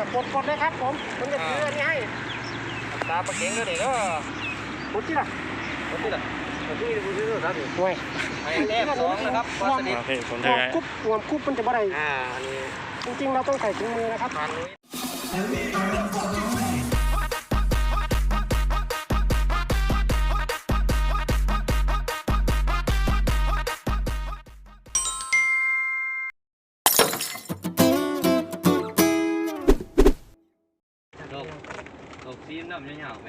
อกดกดเลยครับผมผมจะถืออันนี้ให้ตาปลาเก่งก็ได้เนาะกดที่ละคนที่ละคนที่ดูที่ดูครับห่วยไอ้แต้มสองนะครับปลาสลิดโอเคผมหถืวอมให้คุบหวมคุบมันจะบ่ได้อ่าอันนี้จริงๆเราต้องใส่ถุงมือนะครับ ดอกซีนน้ำยาวๆไหม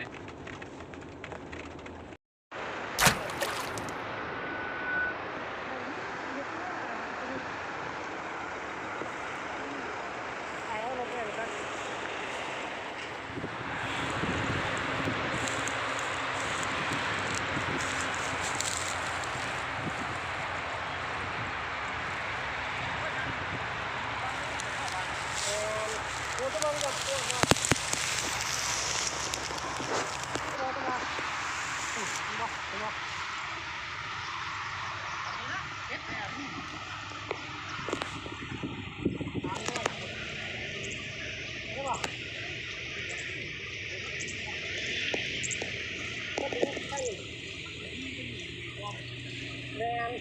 แมน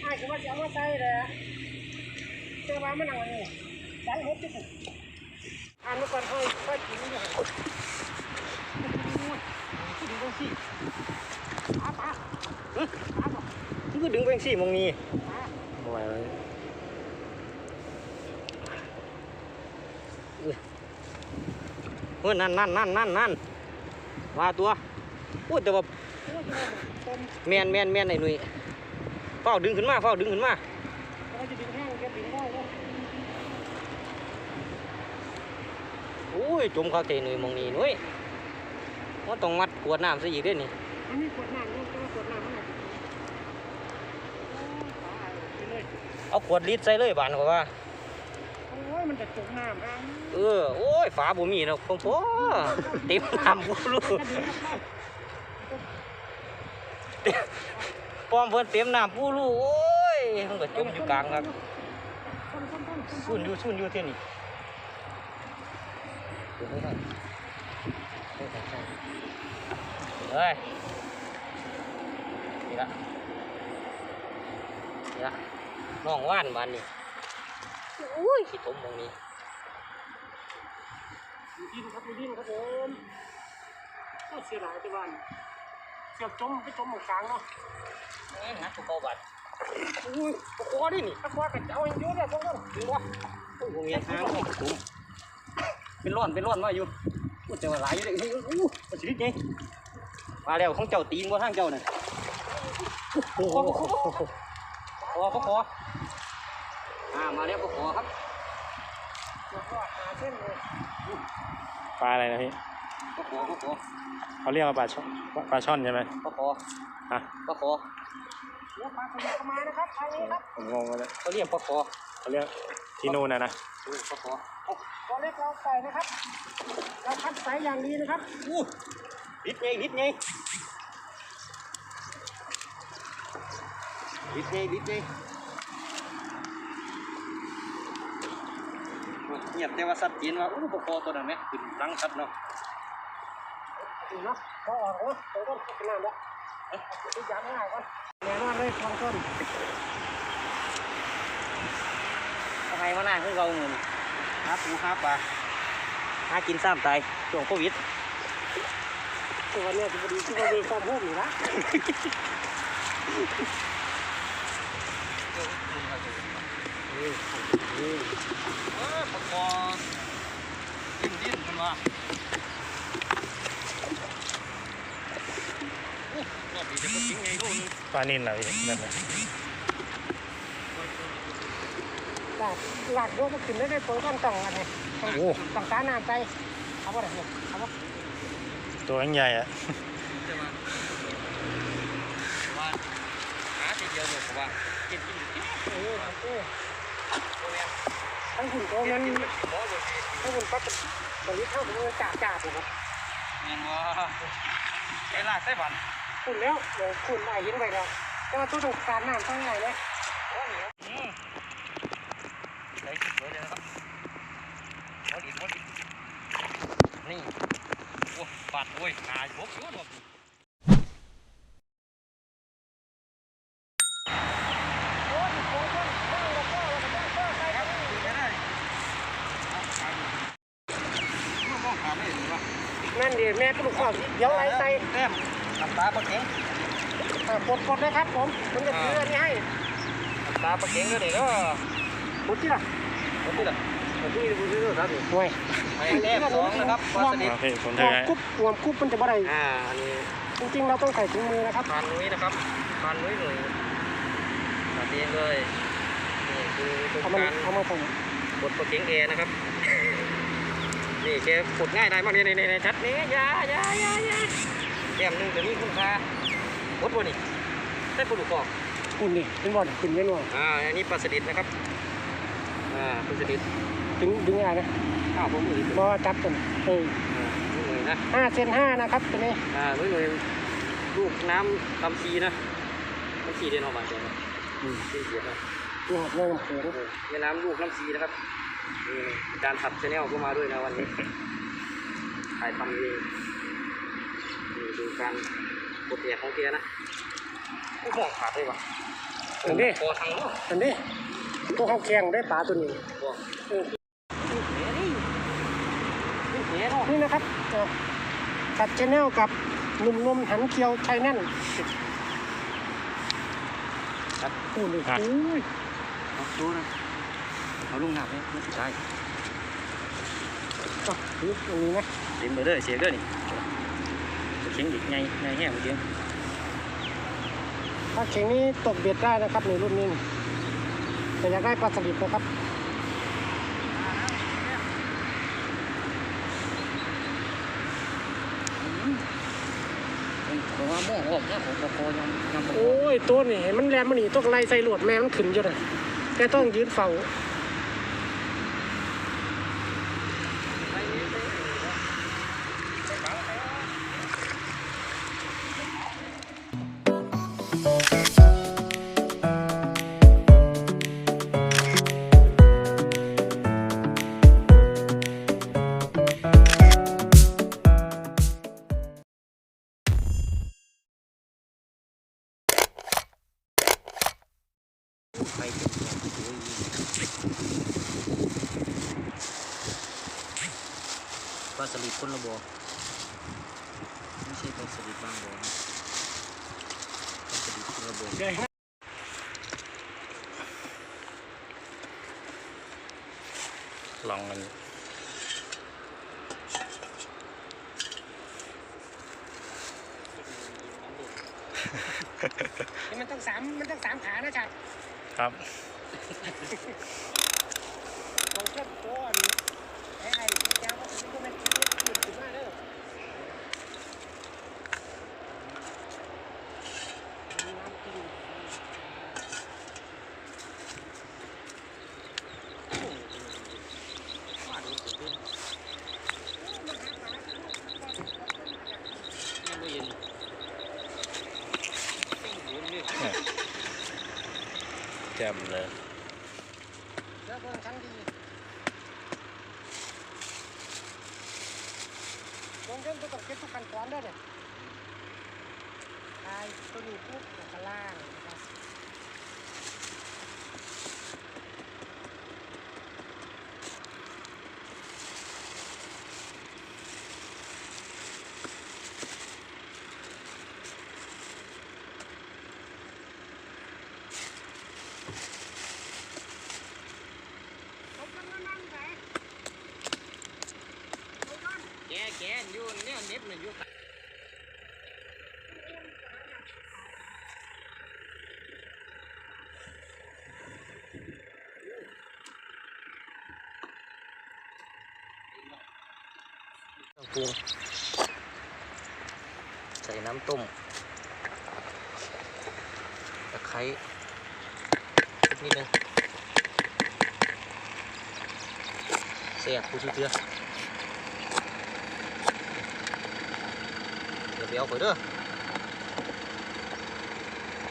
ไอ้คือว่าจะเอามาใส่เลยเจ้าว่า มันเอาอันนี้ใส่หกที่สุดอ่านมาก่อนค่อยค่อยกินอยู่กินก็สิปลาปลาเฮ้ยปลาปลานี่ก็ดึงไปสี่มองนี้เอาไว้ไว้เฮ้ยนั่นนั่นนั่นนั่นนั่นมาตัวโอ้ยแต่ว่าแมนแมนแมนไอ้หนุ่ยเฝ้าดึงขึ้นมาเฝ้าดึงขึ้นมาจะดึงแห้งแกดึงได้เลย โอ้ ยจมเข้าเตะหนุ่ยมองนี้หนุ่ยว่าต้องมัดขวดน้ำซะอีกเด้วยนี่อันนี้กดน้ำเนี่ยต้องกดน้ำมันหน่อยไปเลยเอาขวดลิตรใส่เลยบานเขาว่าโอ้ยมันจะจมน้ำอะเออโอ้ยฝาบ่มีเนาะคงพอเต็มน้ำกูรู้กระดิ่งครับปอมเพิ่นเต็มน้ำปูรู้โอ้ยมันก็จมอยู่กลางครับต้นต้นต้นสุ่นอยู่สุ่นอยู่เท่านี้ เลยวไม่ได้เฮ้ยนี่ละนี่ละน้องว่านบานนี่อุ้ยขี้ตมมองนี้ดูดินครับดูดินครับผมก็เสียหลายไปบ้านเสียบจมไปจมหมกกลางเนาะแม่งนะถูกเอาบัตรอุ้ยตะควาดินี่ตะควากันจะเอาอย่างเยอะเลยต้องต้องถือว่าโอ้ยผมเห็นหางขี้ตม เป็นร่อนเป็นร่อนมาอยู่แต่ว่าหลายอยู่เลยอู้อู้มันชีวิตไงมาแล้วของเจ้าตีนว่าทางเจ้าน่ะโอ้โหขอขอขออ่ามาแล้วก็ขอครับปลาอะไรนะพี่ก็ขอก็ขอเขาเรียกว่าปลาช่อนปลาช่อนใช่ไหมก็ขอฮะก็ขอ เดี๋ยวปลาขยับเข้ามานะครับทางนี้ครับผมงงไปเลยเขาเรียกก็ขอเขาเรียกที่นู่นนะนะเออก็ขอตัวเล็กเราใส่นะครับ เราคัดสายอย่างดีนะครับอู้ลิดไงลิดไงลิดไงลิดไงโอ้ยเงียบแต่ว่าสัตว์จีนว่าอู้ปกคอตัวนั้นไหมขึ้นรังสัตว์เนาะดูเนาะพอออกแล้วตัวต้นขึ้นน้ำแล้วเอ๊ะดูยามง่ายก่อน แน่นอนเลยทองต้นเอาให้มาหน้าคือเราเงินหาปูหาปลาหากินซ้ำตายช่วงโควิดตัวเนี่ยจะดีที่เรามีความพุ่มอยู่นะเออปกคอดิ้นดิ้นมันว่าโอ้รอบนี้จะก็ทิ้งไงดูนึง ปลานิ่นเหรอพี่นั่นเลยหลักหลักด้วยก็ขึ้นได้ได้ตัวต้นต่องอันนี้โอ้ต้องการน้ำไปเอาบ่ได้เนี่ยเอาบ่ตัวใหญ่อะจะมาว่าหาทีเดียวเนี่ยผมว่ากินกินกินเออเออตัวเนี้ยทั้งหุ่นตัวมันกินกินหมอเลยทั้งหุ่นปักตอนนี้เข้าไปเลยจ่าจ่าเลยครับเงี้ยว่าไอ้ลาไส้บัน คุณแล้วเดี๋ยวคุณได้ยินไปแล้วแต่ว่าตัวต้องการน้ำต้องไงเนี่ยอืมใส่กินสวยเลยนะครับหมอดีหมอดีนี่โอ้ปัดโอ้ยนาบกเยอะหมดนั่นดิแม่กระดูกข้อเดี๋ยวไรใส่ แต้มตำตาปลาเข็งอ่ากดกดนะครับผมผมจะถืออันนี้ให้ตำตาปลาเข็งก็เดี๋ยวก็บุตรที่ละหมดที่ละหมดที่บุญที่สุดครับห่วยไปแต้มสองนะครับปลาสลิดโอเคผมหจะวมให้กุ๊บหวมกุ๊บมันจะบ่ได้อ่าอันนี้จริงๆเราต้องใส่ถุงมือนะครับทานนุ้ยนะครับทานนุ้ยหน่อยตัดเองเลยนี่คือโครงเอามันการเอามาผมบทปลาเข็งแอร์นะครับนี่แกกดง่ายได้มากเลยในในในชัดนี้อยาอยาอยาอยา แต้มหนึ่งจะมีคุณค่าบดวันนี้ใช่ปลาดุกกรอกคุณนี่เป็นบ่อนคุณไม่นวลอ่าอันนี้ปลาสลิดนะครับอ่าปลาสลิดดึงดึงอะไรนะข้าวผมมืออ่าบ่จับกันเออหน่วยนะห้าเซนห้านะครับตัวนี้อ่าหน่วยหน่วยลูกน้ำลำชีนะลำชีเดียนออกมาจ้ะอืมที่เสียนะ นี่ครับเริ่มเขินเออแม่น้ำลูกลำชีนะครับนี่อาจารย์ถัดชาแนลก็มาด้วยนะวันนี้ถ่ายทำเองนี่ ดูการกดแอกของแกนะโอ้โหขาดเลยวะอันนี้คอทางเนาะอันนี้ตัวเขาแข็งได้ปลาตัวนี้บอกเออนี่เหี้ยนี่นี่เหี้ยเนาะนี่นะครับเออขัดชแนลกับหนุ่มนมหันเคียวไชแน่นคู่นี่อุ้ยเอาดูนะเอาลุงหนักไหมไม่ใช่อะนี่อันนี้นะเต็มไปเลยเสียเด้อนี่เข็งดิไงไงแห้งเมื่อกี้ถ้าเข่งนี้ตกเบ็ดได้นะครับในรุ่นนี้นี่แต่อยากได้ปลาสลิดนะครับผมว่าหม้อออกเนี่ยผมคอยังยังโอ้ยตัวนี่เห็นมันแรมมันนี่ต้องไล่ใส่หลวดแม่มันขึ้นอยู่เลยแต่ต้องยืนเฝ้า ลองกันมันต้องสามมันต้องสามขานะจ๊ะครับ ลองเช็ดตัวอันไอ้ไอ้แก้วก็ถึงก็มันขึ้นขึ้นมาเด้อมีน้ำกิน แจ่มเลย แล้วเบิ่งชั้นดีลงเล่นตัวต้องเก็บทุกขั้นตอนเด้อเนี่ยทายตัวนี้ปุ๊บแล้วก็ล่างนะครับ แกแกอยู่เนี่ยเน็บเนี่ยอยู่ เครื่อง ปรุงใส่น้ำต้มตะไคร้นิดนึงเสียบผู้ชื่อเตือเดี๋ยวไปเอาไปเด้อ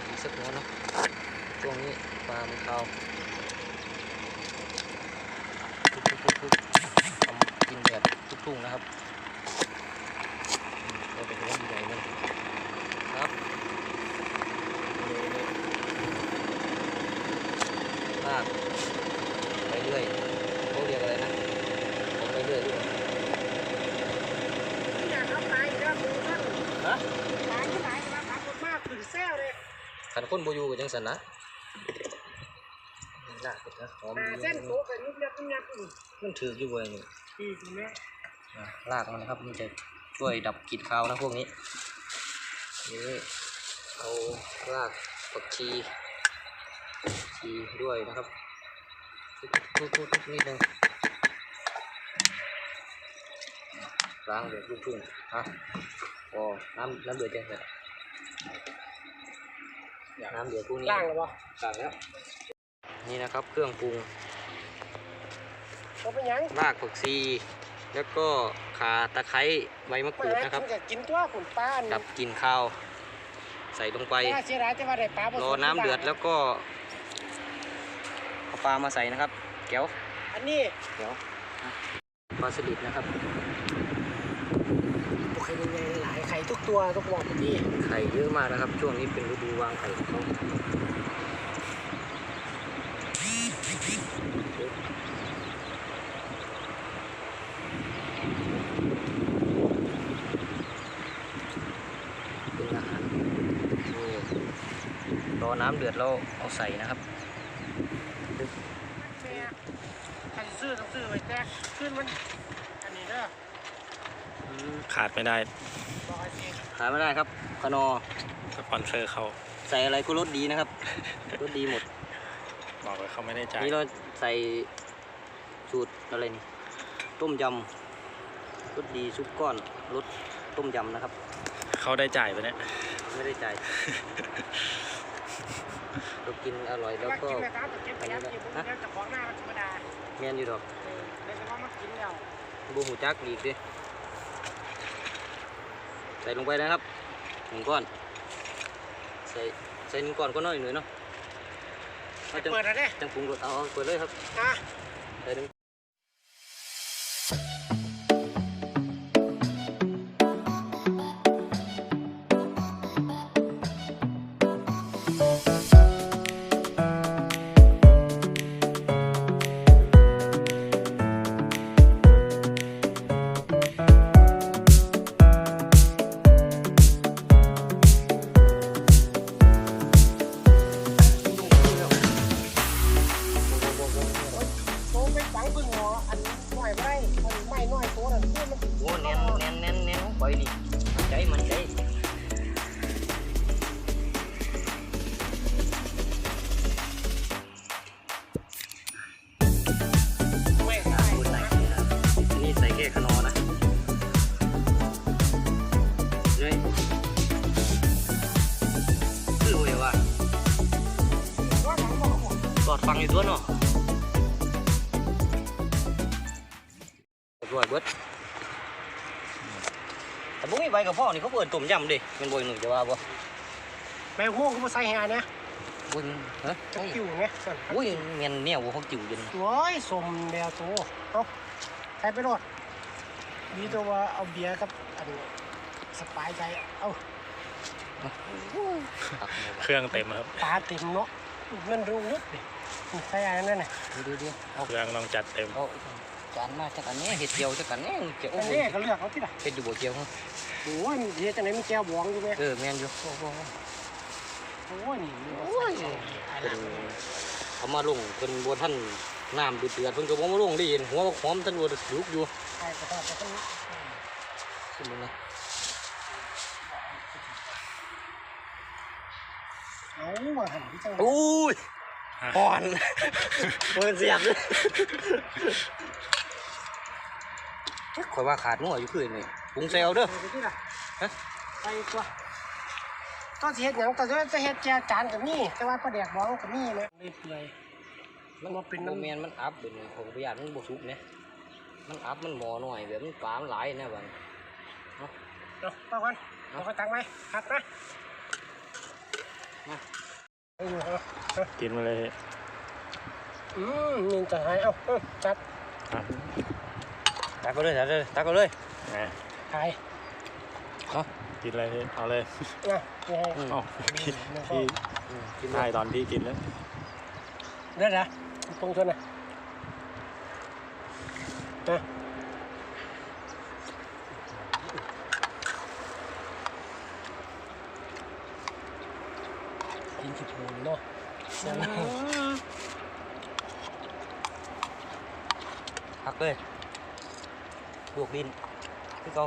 อีกสักหัวเนาะช่วงนี้ปลามันเข้าทุกๆๆทำกินแบบทุกๆนะครับ ครับลากไปเรื่อยเขาเรียกอะไรนะผมไปเรื่อยด้วยฮะขันคนบูยูกับจังสันนะลากไปนะหอมดีเส้นโตกันยุบยับยุบยับอยู่มันถืออยู่เว้ยนี่อีกนะอะลากมันนะครับมันจะ ช่วยดับกลิ่นคาวนะพวกนี้นี่เอารากผักชีชีด้วยนะครับทุบๆๆๆนิดนึงล้างเดือดลูกทุ่งฮะพอน้ำน้ำเดือดจังเลยน้ำเดือดพวกนี้ล่างหรอวะล้างแล้วนี่นะครับเครื่องปรุงก็เป็นยังรากผักชี แล้วก็ข่าตะไคร้ใบมะกมารูดหานะครับกินกับกินตัวผมป้าดับกลิ่นข้าว ใส่ลงไปไปเสียดายแต่ว่าได้ปลารอน้ำเดือดแล้วก็เอาปลามาใส่นะครับ แก้วอันนี้แก้วปลาสลิดนะครับไข่ใหญ่ๆหลายไข่ทุกตัวทุกบอกพี่ไข่เยอะมากนะครับ ช่วงนี้เป็นฤดูวางไข่ของเขาเป็นอาหารนี่รอ น้ำเดือดแล้วเอาใส่นะครับแม่ใครซื้อต้องซื้อไว้แจ๊กขึ้นมันอันนี้เด้อขาดไม่ได้บอกไอ้สิขายไม่ได้ครับขนอสปอนเซอร์เขาใส่อะไรก็รสดีนะครับรสดีหมด บอกเลยเขาไม่ได้จ่ายนี่เราใส่สูตรอะไรนี่ต้มยำรสดีซุปก้อนรสต้มยำนะครับ เขาได้จ่ายไปเนี่ยไม่ได้จ่าย เรากินอร่อยแล้วว่าก็กินนะครับแต่เก็บไปยับกินผมเดี๋ยวจะของหน้ามันธรรมดาเมียนอยู่ดอกเออเลยจะว่ามากินแล้วบูหูจักอีกดิใส่ลงไปนะครับหนึ่งก้อนใส่ใส่หนึ่งก้อนก็น้อยหน่อยเนาะเอาจังเปิดแล้วเด้จังปรุงรสเอาเอาเปิดเลยครับอะใส่หนึ่ง อดฟังอยู่ตัวเนาะรวยเบิดแต่บุ้งมีใบกับพ่อนี่เขาเปิดต้มยำดิเป็นบอยหนุ่ยจะว่าบ่แม่หูเขาใส่แห่เนี่ยบุ้งฮะจะกิ่วไงอุ้ยเมียนเนี่ยวัวเขาจิ๋วจนโอ้ยสมแมวโตเอาใส่ไปรอดดีตัวว่าเอาเบียร์กับอันสปายใจเอาเครื่องเต็มครับ ตาเต็มเนาะมันรู้นึกดิ ใส่อะไรนั่นน่ะดูดูดูเอาเครื่องต้องจัดเต็มเอาจานมาจากอันนี้เห็ดเจียวจากอันนี้เจียวอัโอ้นโหนี้ก็เลือกเอาที่ละเห็ดดูบ่เจียวโอ้ยเดี๋ยวจะไหนมีแก้วบวงอยู่ไหมเออแม่นอยู่โอ้โหโอ้ยนี่โอ้ยเป็นเอามาลงเป็นบัวท่านน้ำเดือดเดือดเพิ่นก็บ่มาลงได้ยินหัวบักหอมท่านบัวลุกอยู่ใช่ก็ต้องต้องขึ้นมานะเอามาหันที่จังอุ้ย อ่อนเปิดเสียบเลยข่อยว่าขาดนัวอยู่คืนนี่ปรุงเซลเด้อไปที่ละฮะไปตัวตอนสิเฮ็ดหยังตอนจะเฮ็ดแจจานกับนี่แต่ว่าปลาแดกบองกับนี่นะเปื่อยมันบ่เป็นโมเมนมันอัพเป็นของประหยัดมันบ่สุกเนี่ยมันอัพมันหมอหน่อยแบบมันปลามันหลายนะบัดๆเอาต่อกันเอาไปตังไว้หัดนะเอาอยู่เอาเอา กินมาเลยอืมนึ่จะหายเอาจัดตักก็เลยตักเลยตักก็เลยหายฮะกินอะไรเอาเลยเอาพี่พี่ได้ตอนพี่กินแล้วได้ละตรงชนนะนะ กินสิบโมงเนาะพักเลยลวกดินพี่เขา